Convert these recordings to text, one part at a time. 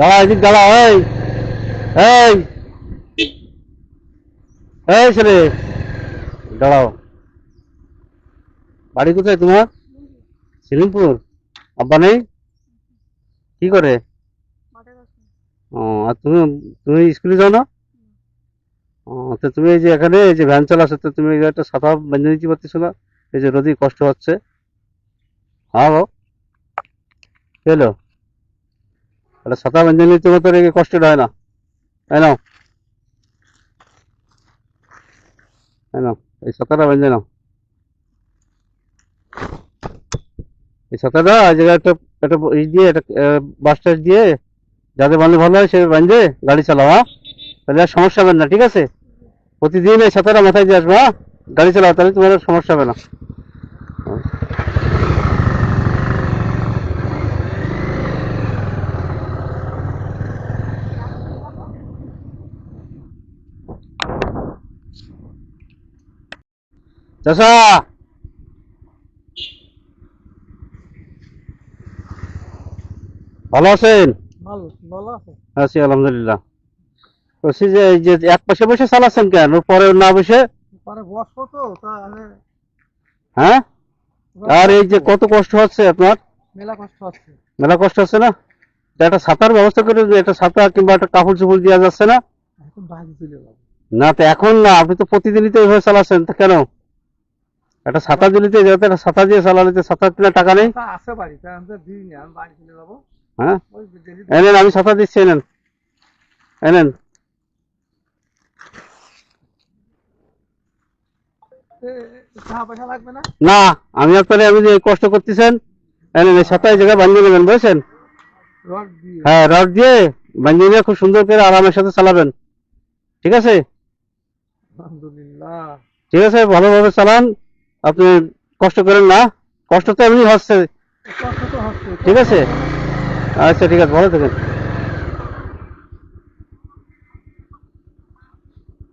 দাঁড়া এদিক দাঁড়া, এই এই এই ছেলে, দাঁড়াও। বাড়ি কোথায় তোমার? সিলিমপুর আব্বা নেই? কি করে? ও, আর তুমি তুমি স্কুলে যাও না? ও, তো তুমি এই যে এখানে, এই যে ভ্যান চালাচ্ছ, তো তুমি একটা ছাতা বেঁধে দিতে পারতেছো না? এই যে রোদি কষ্ট হচ্ছে। হ্যাঁ গো। চলো একটা ছাতা বেঁধে নিতে মতো রেখে কষ্ট হয় না। তাই নাও তাই নাও এই ছাতাটা বেঁধে নাও। এই ছাতাটা জায়গায় একটা একটা ই দিয়ে, একটা বাস টাস দিয়ে যাতে বাঁধলে ভালো হয় সে বাঁধে, গাড়ি চালাও হ্যাঁ? তাহলে আর সমস্যা হবে না, ঠিক আছে? প্রতিদিন এই ছাতাটা মাথায় দিয়ে আসবে হ্যাঁ? গাড়ি চালাও, তাহলে তোমার সমস্যা হবে না। চাষা ভালো আছেন? আছে। আলহামদুলিল্লাহ। বলছি যে এই যে এক পাশে বসে চালাচ্ছেন কেন? পরে না বসে? হ্যাঁ? আর এই যে কত কষ্ট হচ্ছে আপনার? মেলা কষ্ট হচ্ছে। মেলা কষ্ট হচ্ছে না? একটা ছাতার ব্যবস্থা করে একটা ছাতা কিংবা একটা কাপড় চোপড় দেওয়া যাচ্ছে না? না তো এখন না আপনি তো প্রতিদিনই তো এইভাবে চালাচ্ছেন কেন? একটা ছাতা দিলে তো যাতে একটা ছাতা দিয়ে চালালে তো ছাতার কিনা টাকা নেই? আছে বাড়িতে আমি তো দিইনি আমি বাড়ি চলে যাব। হ্যাঁ? এনেন আমি ছাতা দিচ্ছি এনেন এনেন না? না আমি আপনার আমি যে কষ্ট করতেছেন এনেন এই এই জায়গায় বানিয়ে নেবেন বুঝেছেন? হ্যাঁ রড দিয়ে বানিয়ে নিয়ে খুব সুন্দর করে আরামের সাথে চালাবেন। ঠিক আছে? আলহামদুলিল্লাহ। ঠিক আছে ভালোভাবে চালান। আপনি কষ্ট করেন না। কষ্ট তো এমনি হচ্ছে। ঠিক আছে? আচ্ছা ঠিক আছে ভালো থাকেন।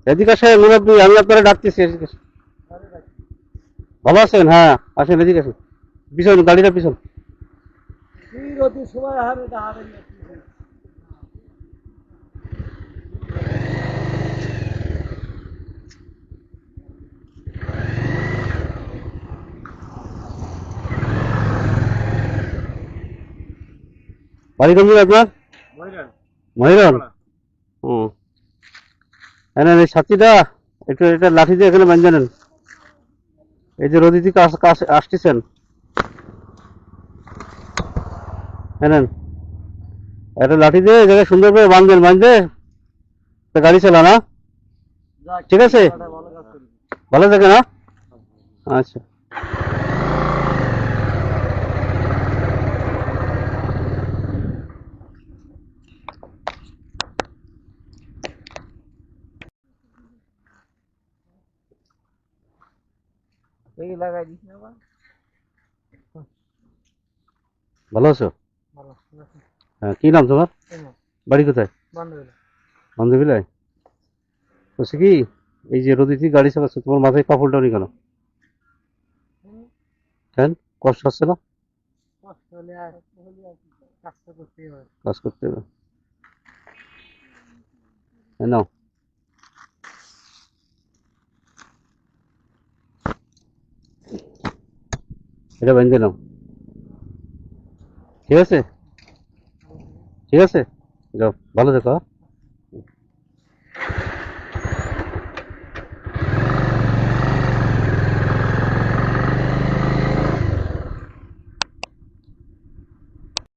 এদিকে আসে মুরব্বী আমি আপনারা ডাকতেছি এদিকে ভালো আছেন? হ্যাঁ আসেন এদিকে আসেন। পিছন গাড়িটা পিছন। সময় বাড়ি কোন জায়গায় আপনার মহিরন হুম এনেন এই সাথীটা একটু এটা লাঠি দিয়ে এখানে বাঁধে নেন। এই যে রোদি থেকে আস- আস- আসতেছেন। এনেন একটা লাঠি দিয়ে এই জায়গায় সুন্দর করে বাঁধবেন বাঁধবে তো গাড়ি চালা না ঠিক আছে? ভালো থাকে না আচ্ছা। এই লাগাই দিস না বা। ভালো আছো? ভালো হ্যাঁ কি নাম তোমার? বাড়ি কোথায়? বন্ধ হলো বান্ধবীলায় বলছি কি এই যে রোদিতি গাড়ি চালাচ্ছ তোমার মাথায় কাপড়টা নেই কেন? কেন? কষ্ট হচ্ছে না? কাজ করতে হবে। নাও। এটা বেঁধে ঠিক আছে? ঠিক আছে? যাও ভালো থেকো হ্যাঁ?